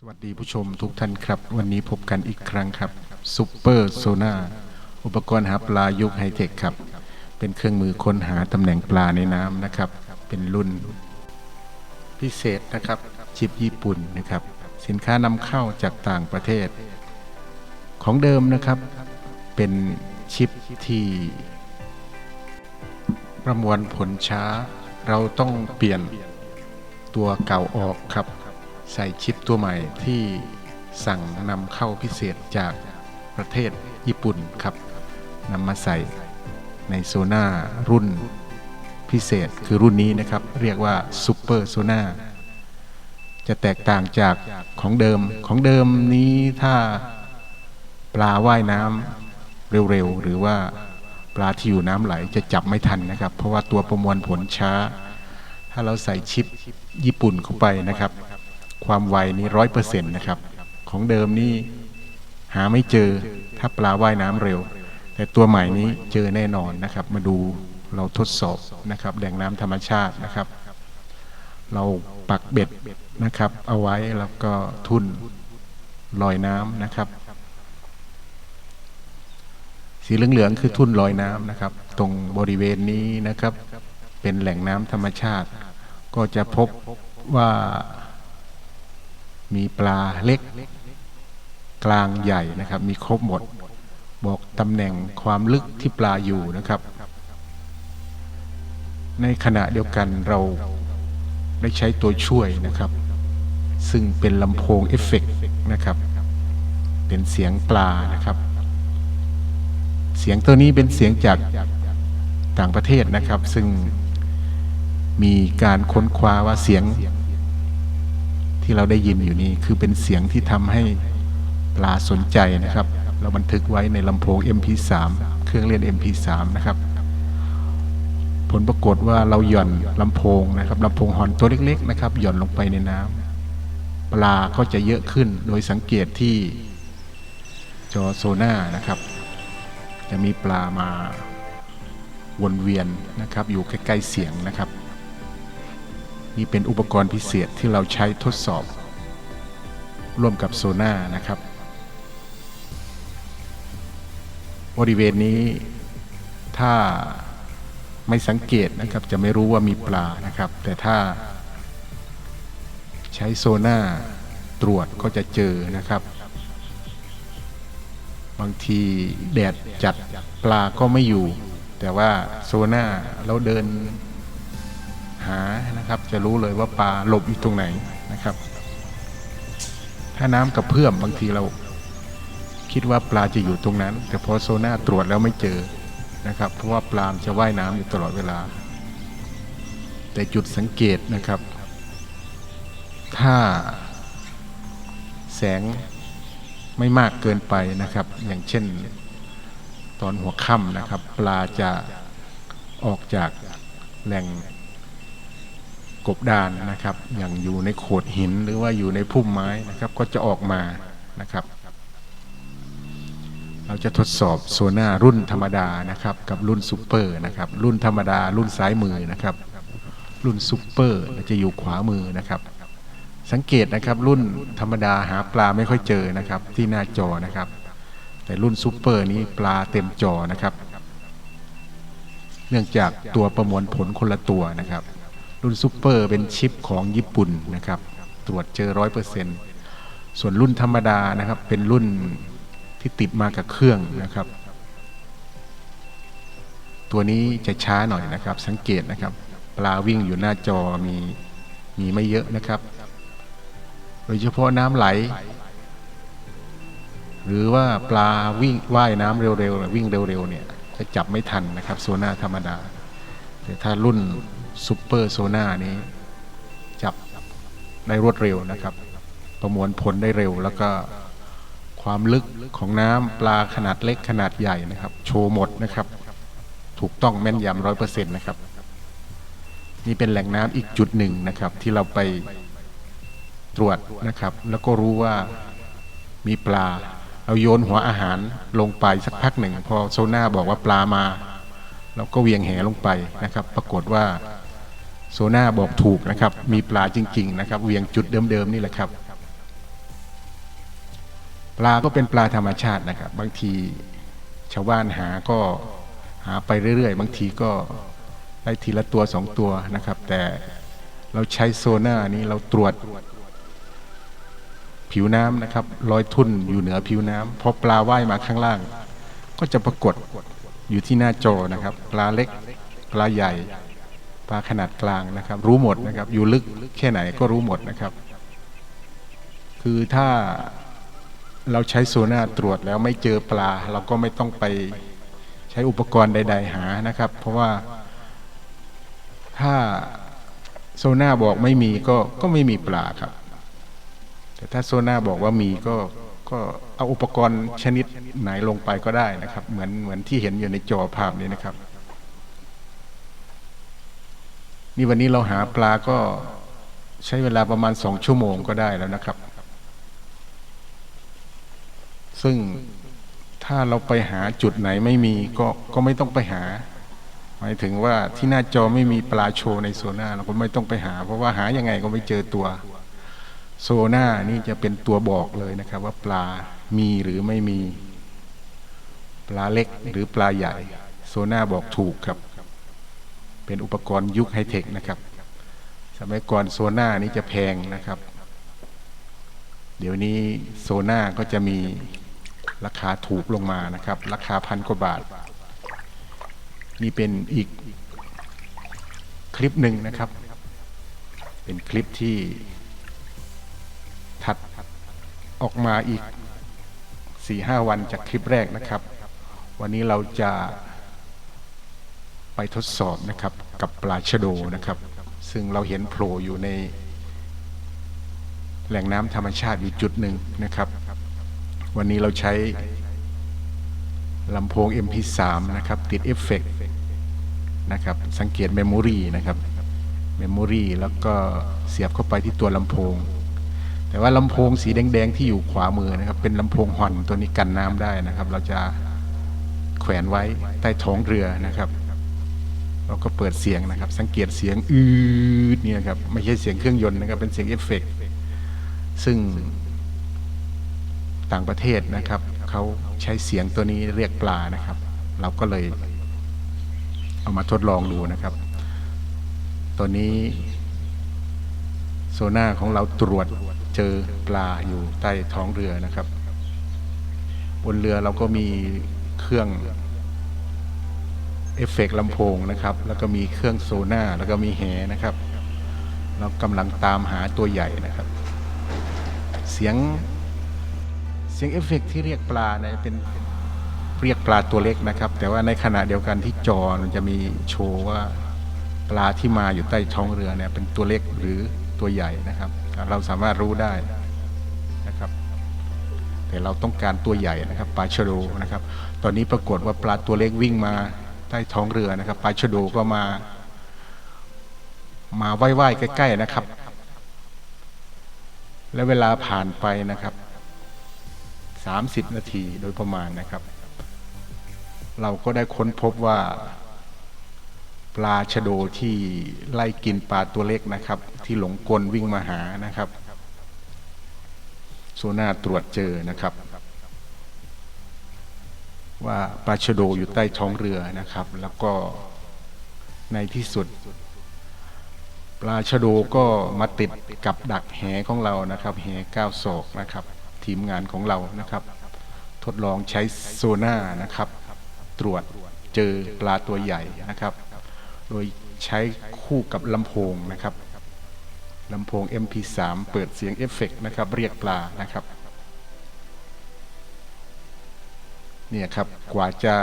สวัสดีผู้ชมทุกท่านครับ วันนี้พบกันอีกครั้งครับซูเปอร์โซนาอุปกรณ์หาปลายุคไฮเทคครับ เป็นเครื่องมือค้นหาตำแหน่งปลาในน้ำนะครับ เป็นรุ่นพิเศษนะครับชิปญี่ปุ่นนะครับ สินค้านำเข้าจากต่างประเทศ ของเดิมนะครับเป็นชิปที่ ประมวลผลช้า เราต้องเปลี่ยนตัวเก่าออกครับ ใส่ชิปตัวใหม่ที่สั่งนำเข้าพิเศษจากประเทศญี่ปุ่นครับนำมาใส่ในโซน่ารุ่นพิเศษคือรุ่นนี้นะครับ เรียกว่าซูเปอร์โซน่าจะแตกต่างจากของเดิมของเดิมนี้ถ้าปลาว่ายน้ำเร็วๆ หรือว่าปลาที่อยู่น้ำไหลจะจับไม่ทันนะครับ เพราะว่าตัวประมวลผลช้า ถ้าเราใส่ชิปญี่ปุ่นเข้าไปนะครับ ความไวนี้ร้อยเปอร์เซ็นต์นะครับ ของเดิมนี่หาไม่เจอถ้าปลาว่ายน้ำเร็ว แต่ตัวใหม่นี้เจอแน่นอนนะครับ มาดูเราทดสอบนะครับแหล่งน้ำธรรมชาตินะครับ เราปักเบ็ดนะครับ เอาไว้แล้วก็ทุ่นลอยน้ำนะครับ สีเหลืองๆคือทุ่นลอยน้ำนะครับ ตรงบริเวณนี้นะครับ เป็นแหล่งน้ำธรรมชาติ ก็จะพบว่า มีปลาเล็ก กลางใหญ่นะครับ มีครบหมด บอกตำแหน่งความลึกที่ปลาอยู่นะครับ ในขณะเดียวกันเราได้ใช้ตัวช่วยนะครับ ซึ่งเป็นลำโพงเอฟเฟกต์นะครับ เป็นเสียงปลานะครับ เสียงตัวนี้เป็นเสียงจากต่างประเทศนะครับ ซึ่งมีการค้นคว้าว่าเสียง ที่เราได้ยินอยู่นี้คือเป็นเสียงที่ทำให้ปลาสนใจนะครับ เราบันทึกไว้ในลำโพง MP3 เครื่องเล่น MP3 นะครับ ผลปรากฏว่าเราหย่อนลำโพงนะครับลำโพงฮอนตัวเล็กๆนะครับหย่อนลงไปในน้ำปลาก็จะเยอะขึ้นโดยสังเกตที่จอโซน่านะครับ จะมีปลามาวนเวียนนะครับ อยู่ใกล้ๆเสียงนะครับ นี่เป็นอุปกรณ์พิเศษที่เราใช้ทดสอบ ร่วมกับโซน่านะครับ บริเวณนี้ถ้าไม่สังเกตนะครับจะไม่รู้ว่ามีปลานะครับ แต่ถ้าใช้โซน่าตรวจก็จะเจอนะครับ บางทีแดดจัดปลาก็ไม่อยู่ แต่ว่าโซน่าเราเดิน หานะครับ จะรู้เลยว่าปลาหลบอยู่ตรงไหนนะครับ ถ้าน้ำกระเพื่อมบางทีเราคิดว่าปลาจะอยู่ตรงนั้น แต่พอโซน่าตรวจแล้วไม่เจอนะครับ เพราะว่าปลามจะว่ายน้ำอยู่ตลอดเวลา แต่จุดสังเกตนะครับ ถ้าแสงไม่มากเกินไปนะครับ อย่างเช่นตอนหัวค่ำนะครับ ปลาจะออกจากแหล่ง กบดานนะครับ อย่างอยู่ในโขดหินหรือว่าอยู่ในพุ่มไม้นะครับ ก็จะออกมานะครับ เราจะทดสอบโซน่ารุ่นธรรมดานะครับ กับรุ่นซูเปอร์นะครับ รุ่นธรรมดา รุ่นซ้ายมือนะครับ รุ่นซูเปอร์จะอยู่ขวามือนะครับ สังเกตนะครับ รุ่นธรรมดาหาปลาไม่ค่อยเจอนะครับ ที่หน้าจอนะครับ แต่รุ่นซูเปอร์นี้ปลาเต็มจอนะครับ เนื่องจากตัวประมวลผลคนละตัวนะครับ รุ่นซูเปอร์เป็นชิปของญี่ปุ่นนะครับ ตรวจเจอร้อยเปอร์เซ็นต์ส่วนรุ่นธรรมดานะครับ เป็นรุ่นที่ติดมากับเครื่องนะครับ ตัวนี้จะช้าหน่อยนะครับ สังเกตนะครับ ปลาวิ่งอยู่หน้าจอมีมีไม่เยอะนะครับ โดยเฉพาะน้ำไหล หรือว่าปลาวิ่งว่ายน้ำเร็วๆวิ่งเร็วๆเนี่ยจะจับไม่ทันนะครับโซน่าธรรมดา แต่ถ้ารุ่น ซูเปอร์โซน่านี้ จับได้รวดเร็วนะครับ ประมวลผลได้เร็วแล้วก็ความลึกของน้ำปลาขนาดเล็กขนาดใหญ่นะครับ โชว์หมดนะครับ ถูกต้องแม่นยำร้อยเปอร์เซ็นต์นะครับ นี่เป็นแหล่งน้ำอีกจุดหนึ่งนะครับ ที่เราไปตรวจนะครับ แล้วก็รู้ว่ามีปลาเราโยนหัวอาหารลงไปสักพักหนึ่ง พอโซน่าบอกว่าปลามาเราก็เวียงแหลงไปนะครับ ปรากฏว่า โซน่าบอกถูกนะครับ มีปลาจริง ๆ นะครับ เวียงจุดเดิมๆนี่แหละครับ ปลาก็เป็นปลาธรรมชาตินะครับ บางทีชาวบ้านหาก็หาไปเรื่อย ๆ บางทีก็ได้ทีละตัวสองตัวนะครับ แต่เราใช้โซน่านี้เราตรวจผิวน้ำนะครับลอยทุ่นอยู่เหนือผิวน้ำพอปลาว่ายมาข้างล่าง ก็จะปรากฏอยู่ที่หน้าจอนะครับ ปลาเล็ก ปลาใหญ่ ปลาขนาดกลางนะครับ รู้หมดนะครับ อยู่ลึกแค่ไหนก็รู้หมดนะครับ คือถ้าเราใช้โซน่าตรวจแล้วไม่เจอปลา เราก็ไม่ต้องไปใช้อุปกรณ์ใด ๆ หานะครับ เพราะว่าถ้าโซน่าบอกไม่มีก็ก็ไม่มีปลาครับ แต่ถ้าโซน่าบอกว่ามีก็ก็เอาอุปกรณ์ชนิดไหนลงไปก็ได้นะครับ เหมือนเหมือนที่เห็นอยู่ในจอภาพนี้นะครับ นี่วันนี้เราหาปลาก็ใช้เวลาประมาณสองชั่วโมงก็ได้แล้วนะครับ ซึ่งถ้าเราไปหาจุดไหนไม่มีก็ก็ไม่ต้องไปหา หมายถึงว่าที่หน้าจอไม่มีปลาโชว์ในโซน่าเราก็ไม่ต้องไปหา เพราะว่าหายังไงก็ไม่เจอตัว โซน่านี่จะเป็นตัวบอกเลยนะครับ ว่าปลามีหรือไม่มี ปลาเล็กหรือปลาใหญ่ โซน่าบอกถูกครับ เป็นอุปกรณ์ยุคไฮเทคนะครับ สมัยก่อนโซน่านี่จะแพงนะครับ เดี๋ยวนี้โซน่าก็จะมีราคาถูกลงมานะครับ ราคาพันกว่าบาท นี่เป็นอีกคลิปหนึ่งนะครับ เป็นคลิปที่ถัดออกมาอีกสี่ห้าวันจากคลิปแรกนะครับ วันนี้เราจะ ไปทดสอบนะครับกับปลาชะโดนะครับ ซึ่งเราเห็นโผล่อยู่ใน แหล่งน้ำธรรมชาติอยู่จุดหนึ่งนะครับ วันนี้เราใช้ลำโพง MP3 นะครับ ติดเอฟเฟกต์นะครับ สังเกตเมมโมรีนะครับเมมโมรีแล้วก็เสียบเข้าไปที่ตัวลำโพง แต่ว่าลำโพงสีแดงๆ ที่อยู่ขวามือนะครับ เป็นลำโพงห่อนตัวนี้กันน้ำได้นะครับ เราจะแขวนไว้ใต้ท้องเรือนะครับ เราก็เปิดเสียงนะครับ สังเกตเสียงอืดเนี่ยครับไม่ใช่เสียงเครื่องยนต์นะครับเป็นเสียงเอฟเฟกต์ซึ่งต่างประเทศนะครับเขาใช้เสียงตัวนี้เรียกปลานะครับ เราก็เลยเอามาทดลองดูนะครับ ตัวนี้โซน่าของเราตรวจเจอปลาอยู่ใต้ท้องเรือนะครับ บนเรือเราก็มีเครื่อง เอฟเฟกต์ลำโพงนะครับ แล้วก็มีเครื่องโซน่าแล้วก็มีแหนะครับเรากำลังตามหาตัวใหญ่นะครับ เสียงเสียงเอฟเฟกต์ที่เรียกปลาเนี่ยเป็นเรียกปลาตัวเล็กนะครับ แต่ว่าในขณะเดียวกันที่จอมันจะมีโชว์ว่าปลาที่มาอยู่ใต้ท้องเรือเนี่ยเป็นตัวเล็กหรือตัวใหญ่นะครับ เราสามารถรู้ได้นะครับ แต่เราต้องการตัวใหญ่นะครับปลาชะโดนะครับ ตอนนี้ปรากฏว่าปลาตัวเล็กวิ่งมา ใต้ท้องเรือนะครับปลาชะโดก็มา มาไหว้ๆใกล้ๆนะครับ และเวลาผ่านไปนะครับ30นาทีโดยประมาณนะครับ เราก็ได้ค้นพบว่าปลาชะโดที่ไล่กินปลาตัวเล็กนะครับ ที่หลงกลวิ่งมาหานะครับ โซน่าตรวจเจอนะครับ ว่าปลาชะโดอยู่ใต้ท้องเรือนะครับ แล้วก็ในที่สุด ปลาชะโดก็มาติดกับดักแหของเรานะครับแหก้าวศอกนะครับ ทีมงานของเรานะครับ ทดลองใช้โซน่านะครับ ตรวจเจอปลาตัวใหญ่นะครับ โดยใช้คู่กับลำโพงนะครับลำโพง MP3 เปิดเสียงเอฟเฟกต์นะครับ เรียกปลานะครับ เนี่ยครับกว่าจะ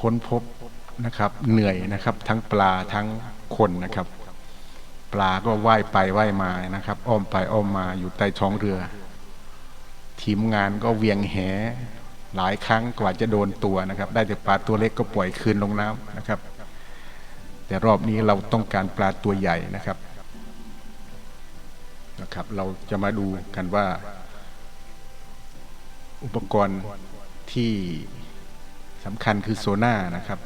ค้นพบนะครับ เหนื่อยนะครับ ทั้งปลาทั้งคนนะครับ ปลาก็ว่ายไปว่ายมานะครับ อ้อมไปอ้อมมาอยู่ใต้ท้องเรือ ทีมงานก็เวียงแหหลายครั้งกว่าจะโดนตัวนะครับ ได้แต่ปลาตัวเล็กก็ปล่อยคืนลงน้ำนะครับ แต่รอบนี้เราต้องการปลาตัวใหญ่นะครับนะครับ เราจะมาดูกันว่า อุปกรณ์ที่สำคัญคือโซน่านะครับ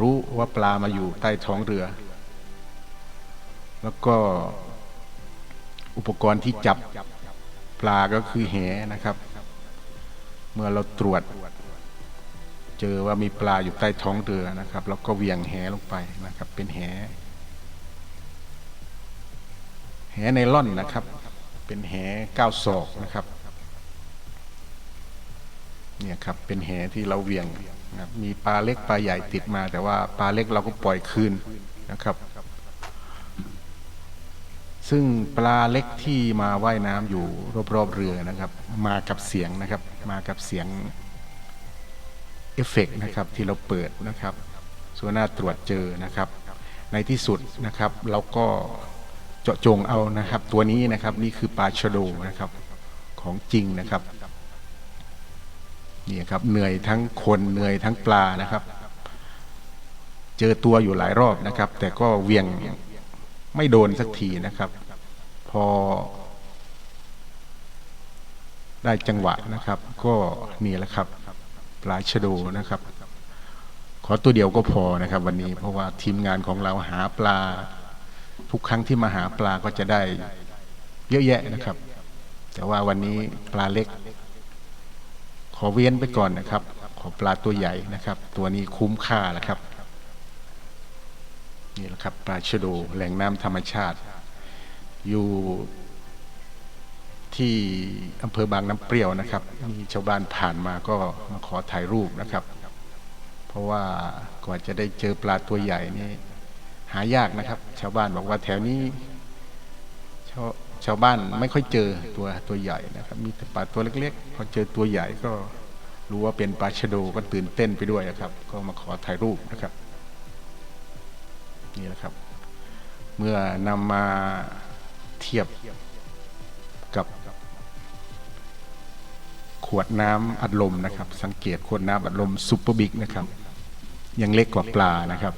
รู้ว่าปลามาอยู่ใต้ท้องเรือ แล้วก็อุปกรณ์ที่จับปลาก็คือแหนะครับ เมื่อเราตรวจ เจอว่ามีปลาอยู่ใต้ท้องเรือนะครับ แล้วก็เหวี่ยงแหลงไปนะครับ เป็นแหแหไนล่อนนะครับ เป็นแหเก้าศอกนะครับ เนี่ยครับเป็นแหที่เราเวียงนะมีปลาเล็กปลาใหญ่ติดมา แต่ว่าปลาเล็กเราก็ปล่อยคืนนะครับ ซึ่งปลาเล็กที่มาว่ายน้ำอยู่รอบๆเรือนะครับ มากับเสียงนะครับ มากับเสียงเอฟเฟกต์นะครับที่เราเปิดนะครับส่วนหน้าตรวจเจอนะครับ ในที่สุดนะครับเราก็เจาะจงเอานะครับ ตัวนี้นะครับนี่คือปลาชะโดนะครับของจริงนะครับ นี่ครับเหนื่อยทั้งคนเหนื่อยทั้งปลานะครับ เจอตัวอยู่หลายรอบนะครับ แต่ก็เวียงไม่โดนสักทีนะครับ พอ ได้จังหวะนะครับ ก็นี่แหละครับปลาชโดนะครับ ขอตัวเดียวก็พอนะครับ วันนี้เพราะว่าทีมงานของเราหาปลา ทุกครั้งที่มาหาปลาก็จะได้เยอะแยะนะครับ แต่ว่าวันนี้ปลาเล็ก อเว้นไปก่อนนะครับ ขอปลาตัวใหญ่นะครับ ตัวนี้คุ้มค่าแล้วครับ นี่แหละครับปลาชโดแหล่งน้ำธรรมชาติ อยู่ที่อำเภอบางน้ำเปรี้ยวนะครับ มีชาวบ้านผ่านมาก็มาขอถ่ายรูปนะครับ เพราะว่ากว่าจะได้เจอปลาตัวใหญ่นี่หายากนะครับ ชาวบ้านบอกว่าแถวนี้ชาว ชาวบ้านไม่ค่อยเจอตัวตัวใหญ่นะครับ มีแต่ปลาตัวเล็กๆ พอเจอตัวใหญ่ก็รู้ว่าเป็นปลาชะโดก็ตื่นเต้นไปด้วยนะครับ ก็มาขอถ่ายรูปนะครับ นี่แหละครับ เมื่อนำมาเทียบกับ ขวดน้ำอัดลมนะครับ สังเกตขวดน้ำอัดลมซุปเปอร์บิ๊กนะครับ ยังเล็กกว่าปลานะครับ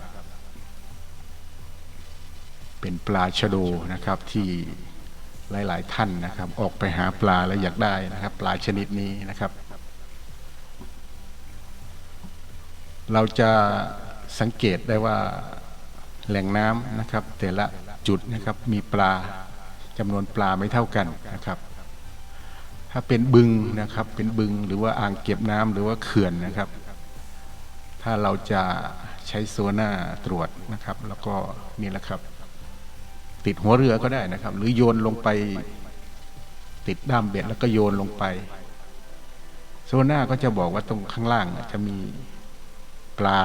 เป็นปลาชะโดนะครับที่ หลาย ๆ ท่านนะครับ ออกไปหาปลาแล้วอยากได้นะครับ ปลาชนิดนี้นะครับ เราจะสังเกตได้ว่าแหล่งน้ำนะครับ แต่ละจุดนะครับมีปลาจำนวนปลาไม่เท่ากันนะครับ ถ้าเป็นบึงนะครับ เป็นบึงหรือว่าอ่างเก็บน้ำหรือว่าเขื่อนนะครับ ถ้าเราจะใช้โซน่าตรวจนะครับ แล้วก็นี่แหละครับ ติดหัวเรือก็ได้นะครับ หรือโยนลงไป ติดด้ามเบ็ดแล้วก็โยนลงไป โซน่าก็จะบอกว่าตรงข้างล่างจะมีปลา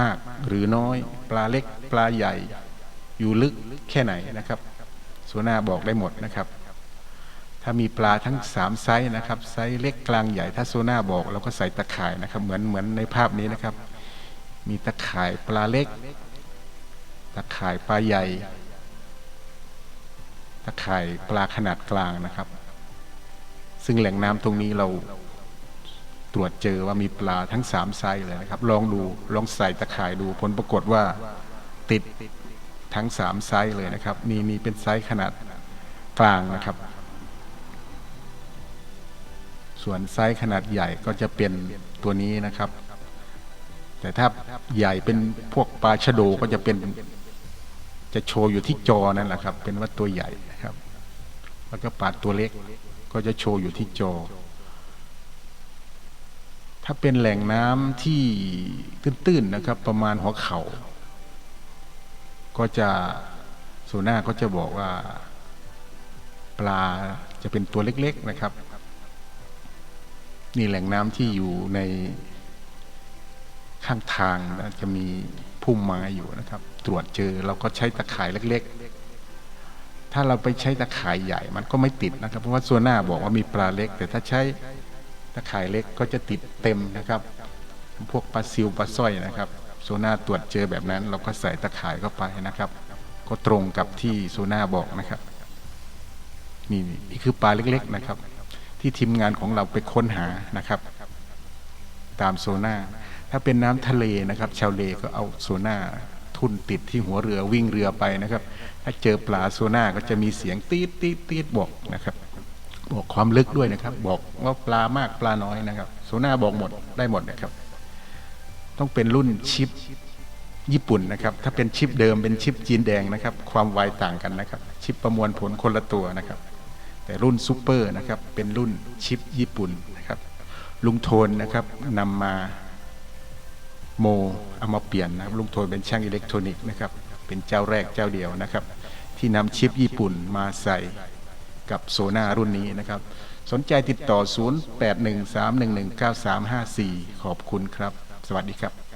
มากหรือน้อย ปลาเล็ก ปลาใหญ่ อยู่ลึกแค่ไหนนะครับโซน่าบอกได้หมดนะครับ ถ้ามีปลาทั้งสามไซส์นะครับ ไซส์เล็กกลางใหญ่ ถ้าโซน่าบอกเราก็ใส่ตะข่ายนะครับ เหมือนเหมือนในภาพนี้นะครับ มีตะข่ายปลาเล็ก ตะข่ายปลาใหญ่ ตะข่ายปลาขนาดกลางนะครับ ซึ่งแหล่งน้ำตรงนี้เราตรวจเจอว่ามีปลาทั้งสามไซส์เลยนะครับ ลองดูลองใส่ตะข่ายดูผลปรากฏว่าติดทั้งสามไซส์เลยนะครับ มีมีเป็นไซส์ขนาดกลางนะครับ ส่วนไซส์ขนาดใหญ่ก็จะเป็นตัวนี้นะครับ แต่ถ้าใหญ่เป็นพวกปลาชะโดก็จะเป็น จะโชว์อยู่ที่จอนั่นแหละครับ เป็นว่าตัวใหญ่นะครับ แล้วก็ปลาตัวเล็กก็จะโชว์อยู่ที่จอ ถ้าเป็นแหล่งน้ำที่ตื้นๆนะครับ ประมาณหัวเขา่าก็จะโซน่าก็จะบอกว่า ปลาจะเป็นตัวเล็ก ๆนะครับ นี่แหล่งน้ำที่อยู่ในข้างทางนะจะมี พุ่มไม้อยู่นะครับ ตรวจเจอเราก็ใช้ตะข่ายเล็ก ๆ ถ้าเราไปใช้ตะข่ายใหญ่ มันก็ไม่ติดนะครับ เพราะว่าโซน่าบอกว่ามีปลาเล็ก แต่ถ้าใช้ตะข่ายเล็กก็จะติดเต็มนะครับ พวกปลาซิวปลาสร้อยนะครับโซน่าตรวจเจอแบบนั้น เราก็ใส่ตะข่ายเข้าไปนะครับ ก็ตรงกับที่โซน่าบอกนะครับนี่นี่คือปลาเล็ก ๆนะครับ ที่ทีมงานของเราไปค้นหานะครับ ตามโซน่า ถ้าเป็นน้ำทะเลนะครับ ชาวเลก็เอาโซน่าทุ่นติดที่หัวเรือวิ่งเรือไปนะครับ ถ้าเจอปลาโซน่าก็จะมีเสียงตีดตีดตีดบอกนะครับ บอกความลึกด้วยนะครับ บอกว่าปลามากปลาน้อยนะครับ โซน่าบอกหมดได้หมดนะครับ ต้องเป็นรุ่นชิปญี่ปุ่นนะครับ ถ้าเป็นชิปเดิมเป็นชิปจีนแดงนะครับ ความไวต่างกันนะครับ ชิปประมวลผลคนละตัวนะครับ แต่รุ่นซูเปอร์นะครับ เป็นรุ่นชิปญี่ปุ่นนะครับ ลุงโทนนะครับนำมา โมเอามาเปลี่ยนนะครับลุงโทนเป็นช่างอิเล็กทรอนิกส์นะครับ เป็นเจ้าแรกเจ้าเดียวนะครับ ที่นำชิปญี่ปุ่นมาใส่กับโซนารุ่นนี้นะครับ สนใจติดต่อ 0813119354 ขอบคุณครับ สวัสดีครับ